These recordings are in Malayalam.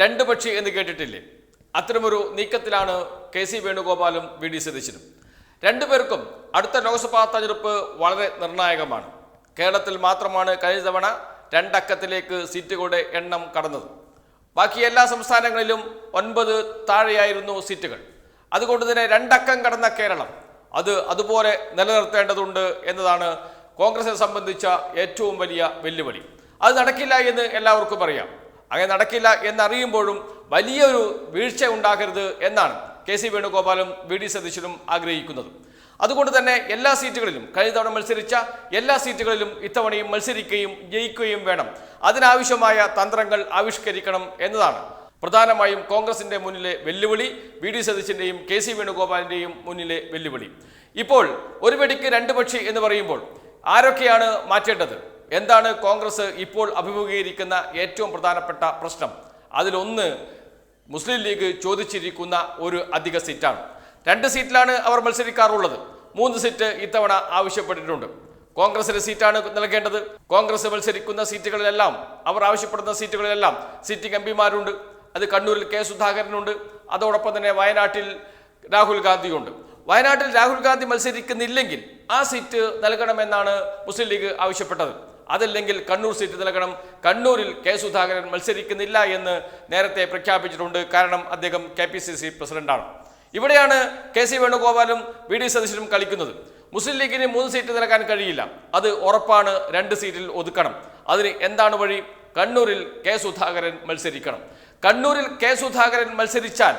രണ്ട് പക്ഷി എന്ന് കേട്ടിട്ടില്ലേ? അത്തരമൊരു നീക്കത്തിലാണ് കെ സി വേണുഗോപാലും വി ഡി സതീശനും. രണ്ടുപേർക്കും അടുത്ത ലോക്സഭാ തെരഞ്ഞെടുപ്പ് വളരെ നിർണായകമാണ്. കേരളത്തിൽ മാത്രമാണ് കഴിഞ്ഞ തവണ രണ്ടക്കത്തിലേക്ക് സീറ്റുകളുടെ എണ്ണം കടന്നത്. ബാക്കി എല്ലാ സംസ്ഥാനങ്ങളിലും ഒൻപത് താഴെയായിരുന്നു സീറ്റുകൾ. അതുകൊണ്ട് തന്നെ രണ്ടക്കം കടന്ന കേരളം അത് അതുപോലെ നിലനിർത്തേണ്ടതുണ്ട് എന്നതാണ് കോൺഗ്രസിനെ സംബന്ധിച്ച ഏറ്റവും വലിയ വെല്ലുവിളി. അത് നടക്കില്ല എന്ന് എല്ലാവർക്കും അറിയാം. അങ്ങനെ നടക്കില്ല എന്നറിയുമ്പോഴും വലിയൊരു വീഴ്ച ഉണ്ടാകരുത് എന്നാണ് കെ സി വേണുഗോപാലും വി ഡി സതീശനും ആഗ്രഹിക്കുന്നത്. അതുകൊണ്ട് തന്നെ എല്ലാ സീറ്റുകളിലും കഴിഞ്ഞ തവണ മത്സരിച്ച എല്ലാ സീറ്റുകളിലും ഇത്തവണയും മത്സരിക്കുകയും ജയിക്കുകയും വേണം. അതിനാവശ്യമായ തന്ത്രങ്ങൾ ആവിഷ്കരിക്കണം എന്നതാണ്. പ്രധാനമായും കോൺഗ്രസിന്റെ മുന്നിലെ വെല്ലുവിളി വി ഡി സതീശന്റെയും കെ സി വേണുഗോപാലിന്റെയും മുന്നിലെ വെല്ലുവിളി. ഇപ്പോൾ ഒരു വെടിക്ക് രണ്ട് പക്ഷി എന്ന് പറയുമ്പോൾ ആരൊക്കെയാണ് മാറ്റേണ്ടത്? എന്താണ് കോൺഗ്രസ് ഇപ്പോൾ അഭിമുഖീകരിക്കുന്ന ഏറ്റവും പ്രധാനപ്പെട്ട പ്രശ്നം? അതിലൊന്ന് മുസ്ലിം ലീഗ് ചോദിച്ചിരിക്കുന്ന ഒരു അധിക സീറ്റാണ്. രണ്ട് സീറ്റിലാണ് അവർ മത്സരിക്കാറുള്ളത്. മൂന്ന് സീറ്റ് ഇത്തവണ ആവശ്യപ്പെട്ടിട്ടുണ്ട്. കോൺഗ്രസിന് സീറ്റാണ് നൽകേണ്ടത്. കോൺഗ്രസ് മത്സരിക്കുന്ന സീറ്റുകളിലെല്ലാം അവർ ആവശ്യപ്പെടുന്ന സീറ്റുകളിലെല്ലാം സിറ്റിംഗ് എം പിമാരുണ്ട്. അത് കണ്ണൂരിൽ കെ സുധാകരനുണ്ട്. അതോടൊപ്പം തന്നെ വയനാട്ടിൽ രാഹുൽ ഗാന്ധിയുണ്ട്. വയനാട്ടിൽ രാഹുൽ ഗാന്ധി മത്സരിക്കുന്നില്ലെങ്കിൽ ആ സീറ്റ് നൽകണമെന്നാണ് മുസ്ലിം ലീഗ് ആവശ്യപ്പെട്ടത്. അതല്ലെങ്കിൽ കണ്ണൂർ സീറ്റ് നൽകണം കണ്ണൂരിൽ കെ സുധാകരൻ മത്സരിക്കുന്നില്ല എന്ന് നേരത്തെ പ്രഖ്യാപിച്ചിട്ടുണ്ട്. കാരണം അദ്ദേഹം കെ പി സി സി പ്രസിഡന്റാണ്. ഇവിടെയാണ് കെ സി വേണുഗോപാലും വി ഡി സതീശനും കളിക്കുന്നത്. മുസ്ലിം ലീഗിന് മൂന്ന് സീറ്റ് നൽകാൻ കഴിയില്ല. അത് ഉറപ്പാണ് രണ്ട് സീറ്റിൽ ഒതുക്കണം. അതിന് എന്താണ് വഴി? കണ്ണൂരിൽ കെ സുധാകരൻ മത്സരിക്കണം. കണ്ണൂരിൽ K Sudhakaran മത്സരിച്ചാൽ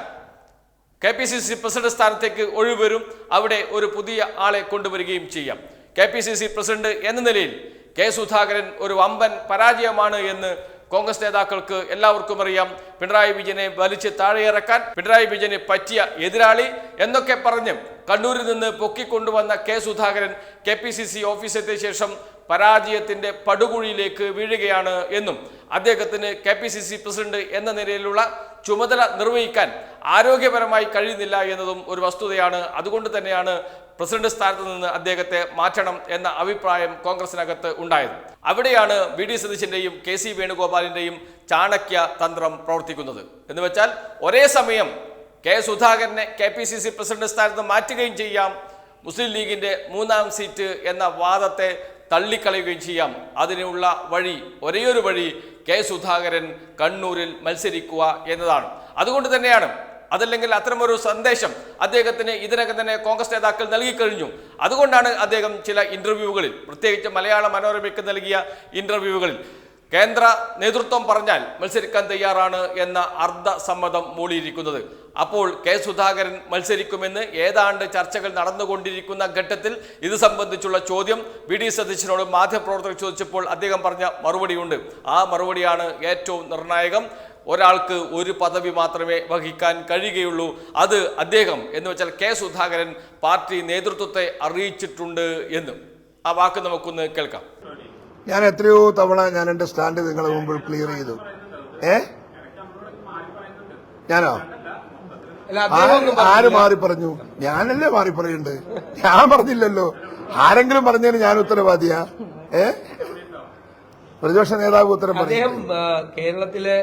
K P C C president സ്ഥാനത്തേക്ക് ഒഴിവ് വരും. അവിടെ ഒരു പുതിയ ആളെ കൊണ്ടുവരികയും ചെയ്യാം. K P C C president എന്ന നിലയിൽ കെ സുധാകരൻ ഒരു വമ്പൻ പരാജയമാണ് എന്ന് കോൺഗ്രസ് നേതാക്കൾക്ക് എല്ലാവർക്കും അറിയാം. പിണറായി വിജയനെ വലിച്ച് താഴെയിറക്കാൻ പിണറായി വിജയന് പറ്റിയ എതിരാളി എന്നൊക്കെ പറഞ്ഞ് കണ്ണൂരിൽ നിന്ന് പൊക്കിക്കൊണ്ടുവന്ന K Sudhakaran K P C C ഓഫീസെത്തിയ ശേഷം പരാജയത്തിന്റെ പടുകുഴിയിലേക്ക് വീഴുകയാണ് എന്നും അദ്ദേഹത്തിന് K P C C president എന്ന നിലയിലുള്ള ചുമതല നിർവഹിക്കാൻ ആരോഗ്യപരമായി കഴിയുന്നില്ല എന്നതും ഒരു വസ്തുതയാണ്. അതുകൊണ്ട് തന്നെയാണ് പ്രസിഡന്റ് സ്ഥാനത്ത് നിന്ന് അദ്ദേഹത്തെ മാറ്റണം എന്ന അഭിപ്രായം കോൺഗ്രസിനകത്ത് ഉണ്ടായത് അവിടെയാണ് വി ഡി സതീശന്റെയും കെ സി വേണുഗോപാലിന്റെയും ചാണക്യ തന്ത്രം പ്രവർത്തിക്കുന്നത്. എന്ന് വെച്ചാൽ ഒരേ സമയം കെ സുധാകരനെ K P C C president സ്ഥാനത്ത് മാറ്റുകയും ചെയ്യാം മുസ്ലിം ലീഗിന്റെ മൂന്നാം സീറ്റ് എന്ന വാദത്തെ തള്ളിക്കളയുകയും ചെയ്യാം. അതിനുള്ള വഴി ഒരേയൊരു വഴി കെ സുധാകരൻ കണ്ണൂരിൽ മത്സരിക്കുക എന്നതാണ്. അതുകൊണ്ട് തന്നെയാണ് അതല്ലെങ്കിൽ അത്തരമൊരു സന്ദേശം അദ്ദേഹത്തിന് ഇതിനകം തന്നെ കോൺഗ്രസ് നേതാക്കൾ നൽകിക്കഴിഞ്ഞു അതുകൊണ്ടാണ് അദ്ദേഹം ചില ഇന്റർവ്യൂകളിൽ പ്രത്യേകിച്ച് മലയാള മനോരമയ്ക്ക് നൽകിയ ഇന്റർവ്യൂകളിൽ കേന്ദ്ര നേതൃത്വം പറഞ്ഞാൽ മത്സരിക്കാൻ തയ്യാറാണ് എന്ന അർദ്ധ സമ്മതം മൂളിയിരിക്കുന്നത്. അപ്പോൾ കെ സുധാകരൻ മത്സരിക്കുമെന്ന് ഏതാണ്ട് ചർച്ചകൾ നടന്നുകൊണ്ടിരിക്കുന്ന ഘട്ടത്തിൽ ഇത് സംബന്ധിച്ചുള്ള ചോദ്യം വി ഡി സതീശനോട് മാധ്യമപ്രവർത്തകർ ചോദിച്ചപ്പോൾ അദ്ദേഹം പറഞ്ഞ മറുപടിയുണ്ട്. ആ മറുപടിയാണ് ഏറ്റവും നിർണായകം. ഒരാൾക്ക് ഒരു പദവി മാത്രമേ വഹിക്കാൻ കഴിയുകയുള്ളൂ. അത് അദ്ദേഹം എന്ന് വെച്ചാൽ കെ സുധാകരൻ പാർട്ടി നേതൃത്വത്തെ അറിയിച്ചിട്ടുണ്ട് എന്ന്. ആ വാക്ക് നമുക്കൊന്ന് കേൾക്കാം. ഞാൻ എത്രയോ തവണ ഞാൻ എന്റെ സ്റ്റാൻഡ് നിങ്ങളെ മുമ്പിൽ ക്ലിയർ ചെയ്തു. ഏ? ഞാനോ? അല്ല അദ്ദേഹം ആര് മാറി പറഞ്ഞു? ഞാനല്ലേ മാറി പറയുന്നുണ്ട് ഞാൻ പറഞ്ഞില്ലല്ലോ. ആരെങ്കിലും പറഞ്ഞതിന് ഞാൻ ഉത്തരവാദിയാ. ഏ? പ്രതിപക്ഷ നേതാവ് ഉത്തരം അദ്ദേഹം പറഞ്ഞു കേരളത്തിലെ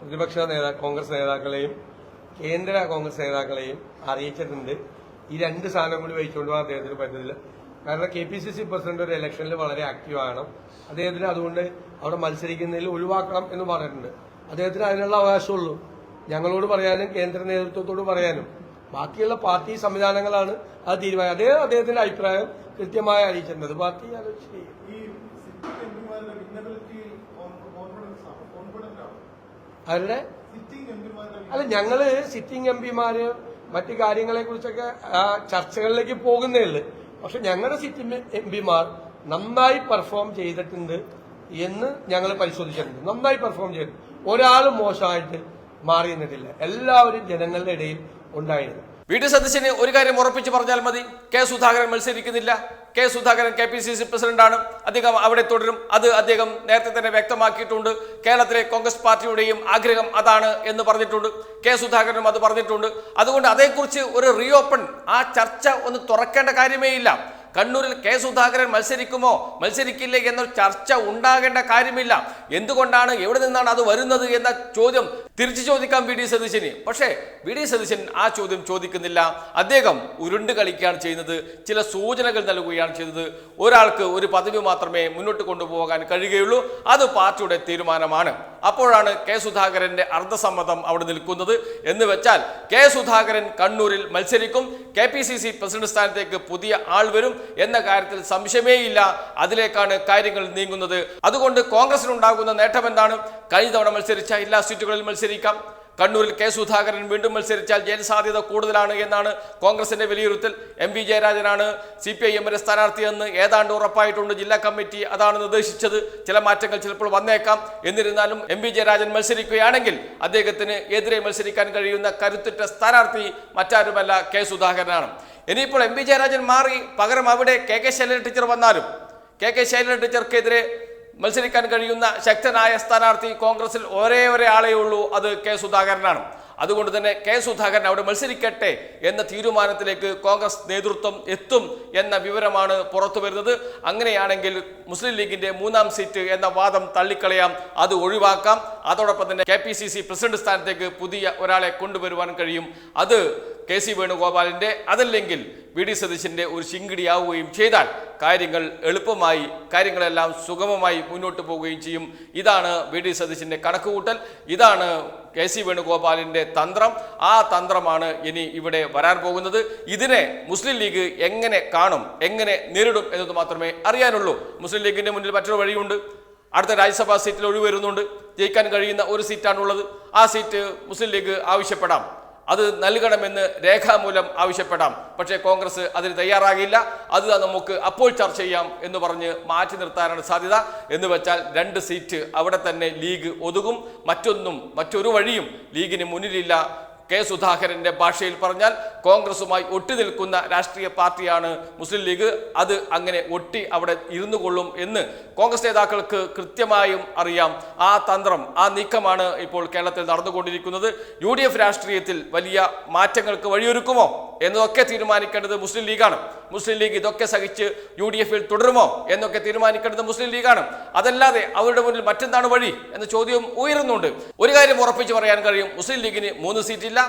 പ്രതിപക്ഷ നേതാ കോൺഗ്രസ് നേതാക്കളെയും കേന്ദ്ര കോൺഗ്രസ് നേതാക്കളെയും അറിയിച്ചിട്ടുണ്ട്. ഈ രണ്ട് സാധനം കൂടി വഹിച്ചുകൊണ്ട് പോകാൻ അദ്ദേഹത്തിന് പറ്റത്തില്ല കാരണം K P C C president ഒരു ഇലക്ഷനിൽ വളരെ ആക്റ്റീവ് ആകണം അദ്ദേഹത്തിന് അതുകൊണ്ട് അവിടെ മത്സരിക്കുന്നതിൽ ഒഴിവാക്കണം എന്ന് പറഞ്ഞിട്ടുണ്ട്. അദ്ദേഹത്തിന് അതിനുള്ള അവകാശമുള്ളൂ. ഞങ്ങളോട് പറയാനും കേന്ദ്ര നേതൃത്വത്തോട് പറയാനും. ബാക്കിയുള്ള പാർട്ടി സംവിധാനങ്ങളാണ് അത് തീരുമാനം. അദ്ദേഹം അദ്ദേഹത്തിന്റെ അഭിപ്രായം കൃത്യമായി അറിയിച്ചിട്ടുണ്ട്. പാർട്ടി ആലോചിച്ച് ചെയ്യും അവരുടെ അല്ല ഞങ്ങൾ സിറ്റിംഗ് എം പിമാര് മറ്റു കാര്യങ്ങളെ കുറിച്ചൊക്കെ ചർച്ചകളിലേക്ക് പോകുന്നേ ഉള്ളു. പക്ഷെ ഞങ്ങളുടെ സിറ്റിംഗ് എം പിമാർ നന്നായി പെർഫോം ചെയ്തിട്ടുണ്ട് എന്ന് ഞങ്ങൾ പരിശോധിച്ചിട്ടുണ്ട്. നന്നായി പെർഫോം ചെയ്തു ഒരാൾ മോശമായിട്ട് മാറി നിന്നിട്ടില്ല എല്ലാവരും ജനങ്ങളുടെ ഇടയിൽ ഉണ്ടായിരുന്നു. വി ഡി സതീശന് ഒരു കാര്യം ഉറപ്പിച്ച് പറഞ്ഞാൽ മതി. K Sudhakaran മത്സരിക്കുന്നില്ല. K Sudhakaran K P C C പ്രസിഡന്റാണ്. അദ്ദേഹം അവിടെ തുടരും. അത് അദ്ദേഹം നേരത്തെ തന്നെ വ്യക്തമാക്കിയിട്ടുണ്ട്. കേരളത്തിലെ കോൺഗ്രസ് പാർട്ടിയുടെയും ആഗ്രഹം അതാണ് എന്ന് പറഞ്ഞിട്ടുണ്ട്. കെ സുധാകരനും അത് പറഞ്ഞിട്ടുണ്ട്. അതുകൊണ്ട് അതേക്കുറിച്ച് ഒരു റീഓപ്പൺ ആ ചർച്ച ഒന്ന് തുറക്കേണ്ട കാര്യമേ ഇല്ല. കണ്ണൂരിൽ കെ സുധാകരൻ മത്സരിക്കുമോ? മത്സരിക്കില്ലേ എന്നൊരു ചർച്ച ഉണ്ടാകേണ്ട കാര്യമില്ല. എന്തുകൊണ്ടാണ്? എവിടെ നിന്നാണ് അത് വരുന്നത് എന്ന ചോദ്യം തിരിച്ചു ചോദിക്കാം വി ഡി സതീശന്. പക്ഷേ വി ഡി സതീശൻ ആ ചോദ്യം ചോദിക്കുന്നില്ല. അദ്ദേഹം ഉരുണ്ട് കളിക്കുകയാണ് ചെയ്യുന്നത്. ചില സൂചനകൾ നൽകുകയാണ് ചെയ്തത് ഒരാൾക്ക് ഒരു പദവി മാത്രമേ മുന്നോട്ട് കൊണ്ടുപോകാൻ കഴിയുകയുള്ളൂ. അത് പാർട്ടിയുടെ തീരുമാനമാണ്. അപ്പോഴാണ് കെ സുധാകരന്റെ അർദ്ധസമ്മതം അവിടെ നിൽക്കുന്നത്. എന്ന് വെച്ചാൽ കെ സുധാകരൻ കണ്ണൂരിൽ മത്സരിക്കും. K P C C president സ്ഥാനത്തേക്ക് പുതിയ ആൾ വരും എന്ന കാര്യത്തിൽ സംശയമേയില്ല. അതിലേക്കാണ് കാര്യങ്ങൾ നീങ്ങുന്നത്. അതുകൊണ്ട് കോൺഗ്രസിനുണ്ടാകുന്ന നേട്ടം എന്താണ് കഴിഞ്ഞ തവണ മത്സരിച്ച എല്ലാ സീറ്റുകളിൽ മത്സരിക്കാം. കണ്ണൂരിൽ കെ സുധാകരൻ വീണ്ടും മത്സരിച്ചാൽ ജയിൽ സാധ്യത കൂടുതലാണ് എന്നാണ് കോൺഗ്രസിന്റെ വിലയിരുത്തൽ. എം വി ജയരാജനാണ് സി പി ഐ എമ്മിന്റെ സ്ഥാനാർത്ഥിയെന്ന് ഏതാണ്ട് ഉറപ്പായിട്ടുണ്ട്. ജില്ലാ കമ്മിറ്റി അതാണ് നിർദ്ദേശിച്ചത്. ചില മാറ്റങ്ങൾ ചിലപ്പോൾ വന്നേക്കാം. എന്നിരുന്നാലും എം വി ജയരാജൻ മത്സരിക്കുകയാണെങ്കിൽ അദ്ദേഹത്തിന് എതിരെ മത്സരിക്കാൻ കഴിയുന്ന കരുത്തുറ്റ സ്ഥാനാർത്ഥി മറ്റാരുമല്ല കെ സുധാകരനാണ്. ഇനിയിപ്പോൾ എം വി ജയരാജൻ മാറി. പകരം അവിടെ കെ കെ ശൈലജ ടീച്ചർ വന്നാലും കെ കെ ശൈലജ ടീച്ചർക്കെതിരെ മത്സരിക്കാൻ കഴിയുന്ന ശക്തനായ സ്ഥാനാർത്ഥി കോൺഗ്രസിൽ ഒരേ ആളേ ഉള്ളൂ അത് കെ സുധാകരനാണ്. അതുകൊണ്ട് തന്നെ കെ സുധാകരൻ അവിടെ മത്സരിക്കട്ടെ എന്ന തീരുമാനത്തിലേക്ക് കോൺഗ്രസ് നേതൃത്വം എത്തും എന്ന വിവരമാണ് പുറത്തു വരുന്നത്. അങ്ങനെയാണെങ്കിൽ മുസ്ലിം ലീഗിന്റെ മൂന്നാം സീറ്റ് എന്ന വാദം തള്ളിക്കളയാം അത് ഒഴിവാക്കാം. അതോടൊപ്പം തന്നെ K P C C president സ്ഥാനത്തേക്ക് പുതിയ ഒരാളെ കൊണ്ടുവരുവാൻ കഴിയും. അത് കെ സി വേണുഗോപാലിന്റെ അതല്ലെങ്കിൽ വി ഡി സതീശന്റെ ഒരു ശിങ്കിടിയാവുകയും ചെയ്താൽ കാര്യങ്ങൾ എളുപ്പമായി കാര്യങ്ങളെല്ലാം സുഗമമായി മുന്നോട്ട് പോവുകയും ചെയ്യും. ഇതാണ് വി ഡി സതീശന്റെ കണക്കുകൂട്ടൽ. ഇതാണ് കെ സി വേണുഗോപാലിന്റെ തന്ത്രം. ആ തന്ത്രമാണ് ഇനി ഇവിടെ വരാൻ പോകുന്നത്. ഇതിനെ മുസ്ലിം ലീഗ് എങ്ങനെ കാണും എങ്ങനെ നേരിടും എന്നത് മാത്രമേ അറിയാനുള്ളൂ. മുസ്ലിം ലീഗിന്റെ മുന്നിൽ മറ്റൊരു വഴിയുണ്ട്. അടുത്ത രാജ്യസഭാ സീറ്റിൽ ഒഴിവ് വരുന്നുണ്ട്. ജയിക്കാൻ കഴിയുന്ന ഒരു സീറ്റാണുള്ളത്. ആ സീറ്റ് മുസ്ലിം ലീഗ് ആവശ്യപ്പെടാം. അത് നൽകണമെന്ന് രേഖാമൂലം ആവശ്യപ്പെടാം. പക്ഷേ കോൺഗ്രസ് അതിന് തയ്യാറാകില്ല. അത് നമുക്ക് അപ്പോൾ ചർച്ച ചെയ്യാം എന്ന് പറഞ്ഞ് മാറ്റി നിർത്താനാണ് സാധ്യത. എന്ന് വെച്ചാൽ രണ്ട് സീറ്റ് അവിടെ തന്നെ ലീഗ് ഒതുകും. മറ്റൊന്നും മറ്റൊരു വഴിയും ലീഗിന് മുന്നിലില്ല കെ സുധാകരന്റെ ഭാഷയിൽ പറഞ്ഞാൽ കോൺഗ്രസുമായി ഒട്ടിനിൽക്കുന്ന രാഷ്ട്രീയ പാർട്ടിയാണ് മുസ്ലിം ലീഗ്. അത് അങ്ങനെ ഒട്ടി അവിടെ ഇരുന്നു കൊള്ളും എന്ന് കോൺഗ്രസ് നേതാക്കൾക്ക് കൃത്യമായും അറിയാം. ആ തന്ത്രം ആ നീക്കമാണ് ഇപ്പോൾ കേരളത്തിൽ നടന്നുകൊണ്ടിരിക്കുന്നത്. യു ഡി എഫ് രാഷ്ട്രീയത്തിൽ വലിയ മാറ്റങ്ങൾക്ക് വഴിയൊരുക്കുമോ എന്നതൊക്കെ തീരുമാനിക്കേണ്ടത് മുസ്ലിം ലീഗാണ്. മുസ്ലിം ലീഗ് ഇതൊക്കെ സഹിച്ച് യു ഡി എഫിൽ തുടരുമോ എന്നൊക്കെ തീരുമാനിക്കേണ്ടത് മുസ്ലിം ലീഗാണ്. അതല്ലാതെ അവരുടെ മുന്നിൽ മറ്റെന്താണ് വഴി എന്ന ചോദ്യം ഉയരുന്നുണ്ട്. ഒരു കാര്യം ഉറപ്പിച്ച് പറയാൻ കഴിയും. മുസ്ലിം ലീഗിന് മൂന്ന് സീറ്റില്ല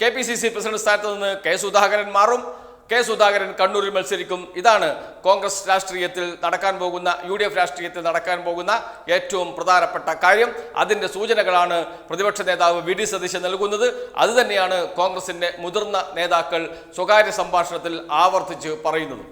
K P C C president സ്ഥാനത്ത് നിന്ന് കെ സുധാകരൻ മാറും. കെ സുധാകരൻ കണ്ണൂരിൽ മത്സരിക്കും. ഇതാണ് കോൺഗ്രസ് രാഷ്ട്രീയത്തിൽ നടക്കാൻ പോകുന്ന യു ഡി എഫ് രാഷ്ട്രീയത്തിൽ നടക്കാൻ പോകുന്ന ഏറ്റവും പ്രധാനപ്പെട്ട കാര്യം. അതിന്റെ സൂചനകളാണ് പ്രതിപക്ഷ നേതാവ് വി ഡി സതീശൻ നൽകുന്നത്. അതുതന്നെയാണ് കോൺഗ്രസിന്റെ മുതിർന്ന നേതാക്കൾ സ്വകാര്യ സംഭാഷണത്തിൽ ആവർത്തിച്ച് പറയുന്നത്.